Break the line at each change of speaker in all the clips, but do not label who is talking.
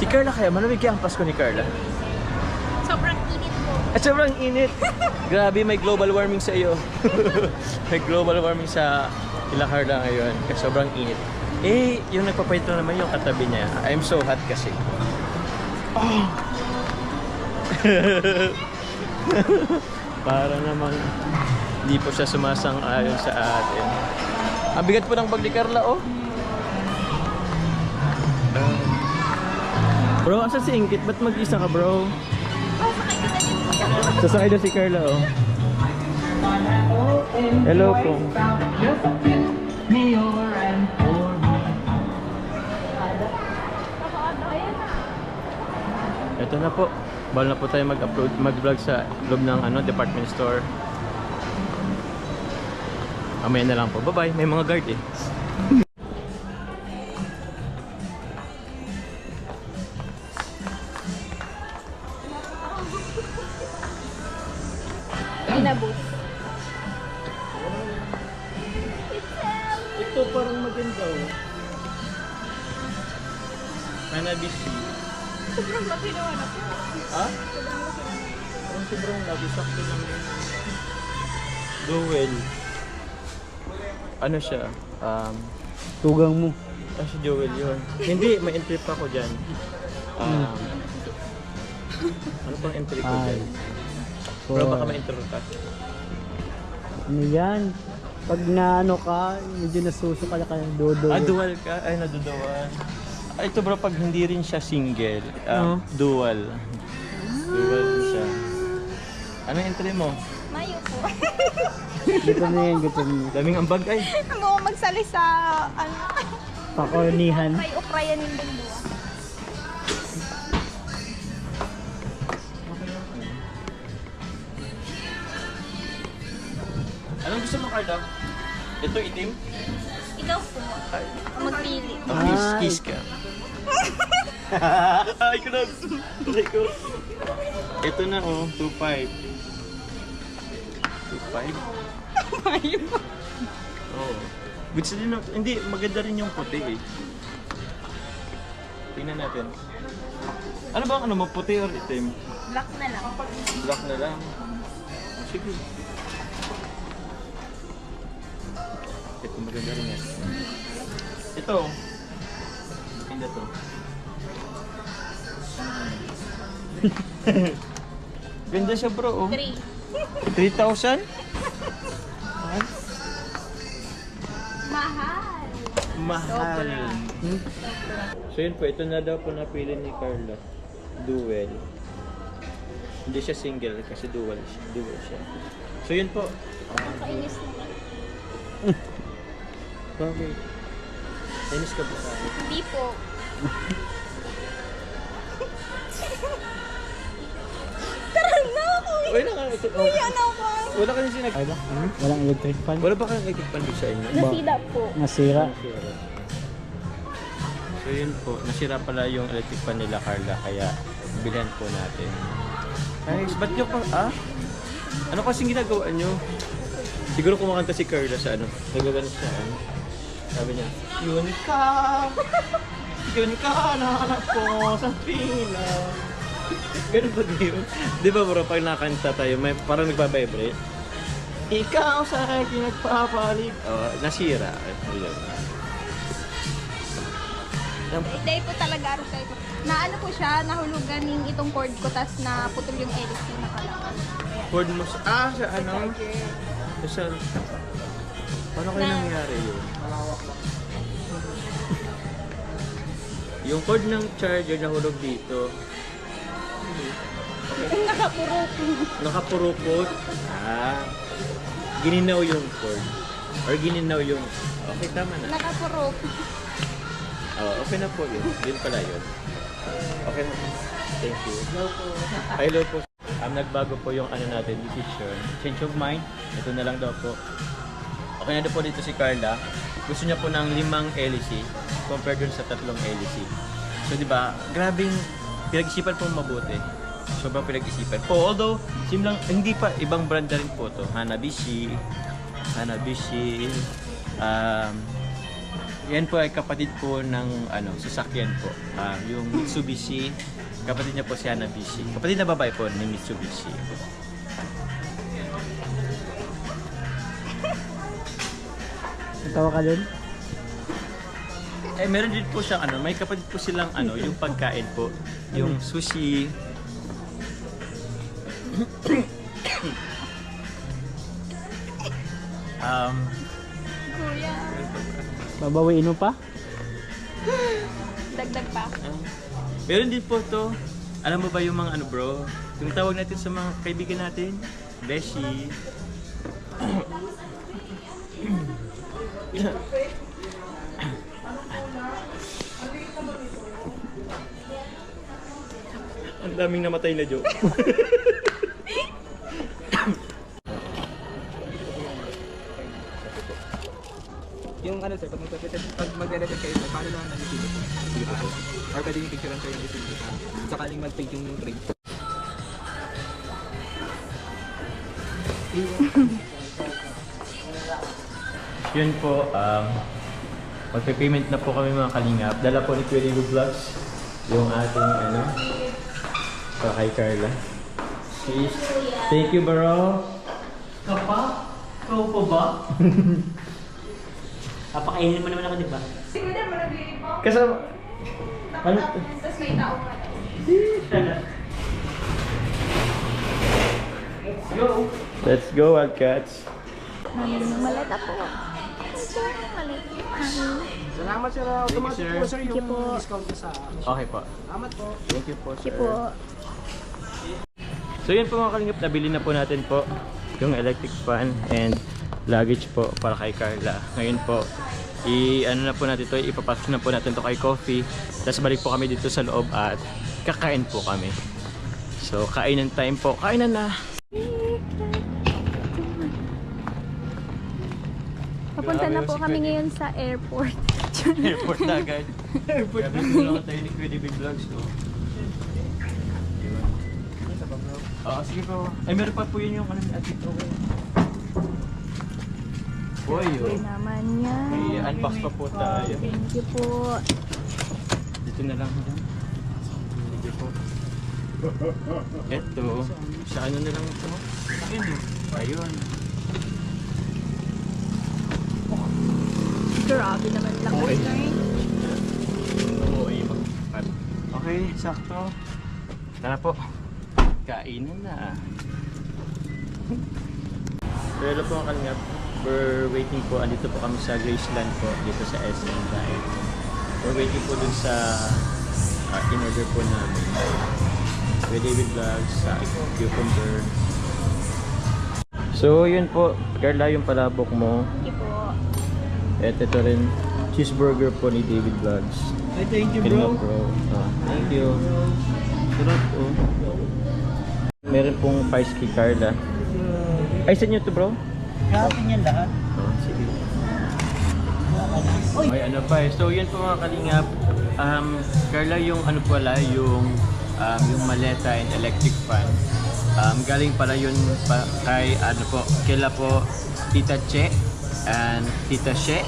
Si Carla kaya, malamig kaya ang Pasko ni Carla?
Sobrang init po.
At sobrang init. Grabe, may global warming sa iyo. may global warming sa ila Carla ngayon. Kasi sobrang init. Eh, yung nagpapahito naman yung katabi niya. I'm so hot kasi. Oh. Para namang hindi po siya sumasang-ayon sa atin. Ang bigat po ng bag ni Carla, oh. Bro, asa si Ingkit? Ba't mag-isa ka, bro? Sasakay na si Carla, oh. Hello po. Ito na po. Bawal na po tayo mag-upload, mag-vlog sa loob ng ano, department store. Mamaya na lang po. Bye-bye. May mga guard eh. Hanabishi.
Sobrang laki naman ako.
Ha? Parang sobrang lagi. Sakto lang yun. Joel. Ano siya? Um,
Tugang mo.
ah, si Joel yun. Hindi, may entry pa ko dyan. Um, ano pang entry ko dyan? Bro, baka
For-
may intro ka.
Ano yan? Pag naano ka, medyo nasusuka ka kaya dodo.
Ah, dual ka? Ay, nadudual. Ah, ito bro, pag hindi rin siya single, um, dual. Dual din siya. Anong entry mo?
Mayo po.
Dito na yan, dito na.
Daming ambag ay.
Ang mo magsali sa ano,
Pakornihan.
may ukrayan yung dalawa.
Anong gusto mo, Carla? Ito itim?
Ikaw po.
Ay,
Magpili.
oh, kiss,
Ay.
kiss ka. Ay, ko na. Ay, ko. Ito na, oh. 2.5. 2.5?
Mayo.
Oo. Gusto din hindi, maganda rin yung puti eh. Tingnan natin. Ano ba ang ano mo, puti or itim?
Black na lang.
Black na lang. Oh, sige. Ito maganda rin yan. Ito. Maganda to. Ganda siya bro. Oh.
3.
3,000?
Mahal.
Mahal. Hmm? So yun po, ito na daw po napili ni Carla. Duel. Hindi siya single kasi dual siya. Dual siya. So yun po.
Kainis na.
Bakit? Tennis ka ba sa akin?
Hindi po. Tara na ako.
Wala ka. Ito, oh.
Kuya na ako.
Wala ka sinag...
Ay ba? Walang electric fan?
Wala ba kayong electric fan sa inyo?
Nasida po.
Nasira.
So yun po, nasira pala yung electric fan nila Carla kaya bilhan po natin. Guys, ba't nyo pa, ah? Ano kasing ginagawa nyo? Siguro kumakanta si Carla sa ano, nagagano siya, ano? Sabi niya, Yun ka! Yun ka, nahanap ko sa pila. Ganun ba yun? Di ba bro, pag nakanta tayo, may parang nagbabibrate? Ikaw sa akin nagpapalig. Oh, nasira. Ayun.
Hindi po talaga aro kayo. Na ano po siya, nahulugan yung itong cord ko, tas naputol yung LC na kalakan.
Cord mo sa... Ah, sa ano? Sa... Paano kaya
Na-
nangyari yun? Yung cord ng charger nahulog dito.
Nakapurok.
Nakapurupot. Ah. Gininaw yung cord. Or gininaw yung... Okay, tama na.
Nakapurok.
Oh, okay na po yun. Yun pala yun. Okay na. Thank you. Hello po. Um, nagbago po yung ano natin, decision. Change of mind. Ito na lang daw po. Okay na daw po dito si Carla. Gusto niya po ng limang LEC compared dun sa tatlong LEC. So, di ba, grabing pinag-isipan po mabuti. Sobrang pinag-isipan po. Although, sim lang, hindi pa, ibang brand na rin po to. Hanabishi, Hanabishi, um, yan po ay kapatid po ng ano, sasakyan po. Ah, yung Mitsubishi, kapatid niya po si Hanabishi. Kapatid na babae po ni Mitsubishi.
Natawa ka dun?
Eh, meron din po siyang ano, may kapatid po silang ano, yung pagkain po. Yung sushi. um,
Kuya,
Babawiin mo pa?
dagdag pa.
ah, meron din po to. Alam mo ba yung mga ano bro? Tinatawag natin sa mga kaibigan natin, Beshi. Ang daming namatay na joke.
Yung ano sir, pag magpapitad, pag magre-record kayo sir, paano naman ang isilip? Sige po sir. Or pwede yung picture sir yung isilip ka. Sakaling mag-take yung trade.
Yun po, um, magpe-payment na po kami mga kalingap. Dala po ni Kuya Diego Vlogs yung ating ano, para kay Carla. Please. Thank you, bro. Kapa? Ikaw po ba?
Papakainin mo naman ako, di ba?
Siguro na marami po.
Kasama. Ano?
Tapos may tao ka.
Let's go, Wildcats.
Maleta po. Maleta.
Salamat sir, automatic
sir.
po sir
Thank you po.
discount ko sa
Okay po.
Salamat po.
Thank you po,
Thank
sir.
you po.
So yun po mga kalingap, nabili na po natin po yung electric fan and luggage po para kay Carla. Ngayon po, i ano na po natin to, ipapasok na po natin to kay Coffee. Tapos balik po kami dito sa loob at kakain po kami. So kainan time po. Kainan na.
Papunta
Grabe
na po kami ngayon sa airport.
Airport na agad. Airport na. Ko lang tayo ni Kuya Big Vlogs. So. Oo, sige po. Ay, meron pa po yun yung ano ni Ate. Boy,
Uy
oh.
naman yan.
May unbox pa po tayo.
Thank you po.
Dito na lang. Sige po. Ito. Sa ano na lang ito? Ayun. oh. Ayun.
Grabe naman lang.
Okay. Mag Okay, sakto. Tara po. Kainan na. Pero po ang kalingap, we're waiting po, andito po kami sa Graceland po, dito sa SM dahil we're waiting po dun sa uh, in-order po namin. With David Vlogs, sa cucumber. So, yun po. Carla, yung palabok mo.
Thank you po.
At ito rin, cheeseburger po ni David Vlogs.
Ay, thank you,
Kinma
bro.
bro. Ah, thank you. Sarap oh. Meron pong pies kay Carla. Ay, sa inyo to bro?
Grabe yan lahat.
Oh, sige. Ay, ano pa eh. So, yun po mga kalingap. Um, Carla, yung ano pala, yung um, yung maleta and electric fan. Um, galing pala yun pa, kay ano po, kila po Tita Che and Tita She,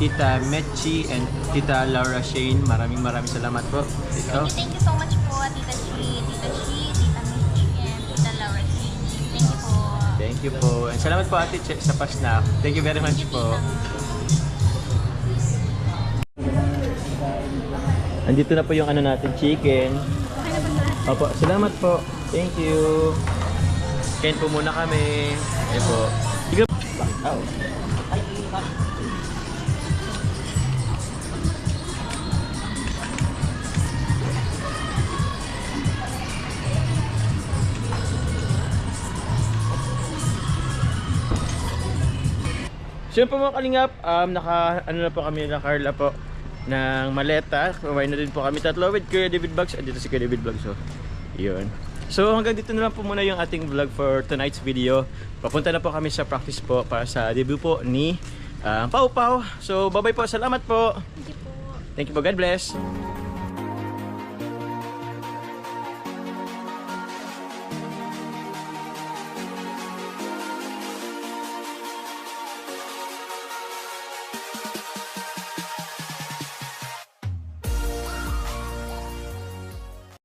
Tita Mechi and Tita Laura Shane. Maraming maraming salamat po. Ito.
Thank you so much po, Tita Shi, Tita Shi, Tita Michi, and Tita Laura Shi. Thank you po.
Thank you po. And salamat po Ate Che sa pasnak. Thank you very much po. Andito na po yung ano natin, chicken. Opo, salamat po. Thank you. Kain po muna kami. Ayun po. Sige. Ow. Po mga kalingap, um, naka, ano na po kami na Carla po ng maleta. Kumain na din po kami tatlo with Kuya David Vlogs. Andito si Kuya David Vlogs. So, yun. So hanggang dito na lang po muna yung ating vlog for tonight's video. Papunta na po kami sa practice po para sa debut po ni uh, Pau Pau. So bye bye po. Salamat po.
Thank you po.
Thank you po. God bless.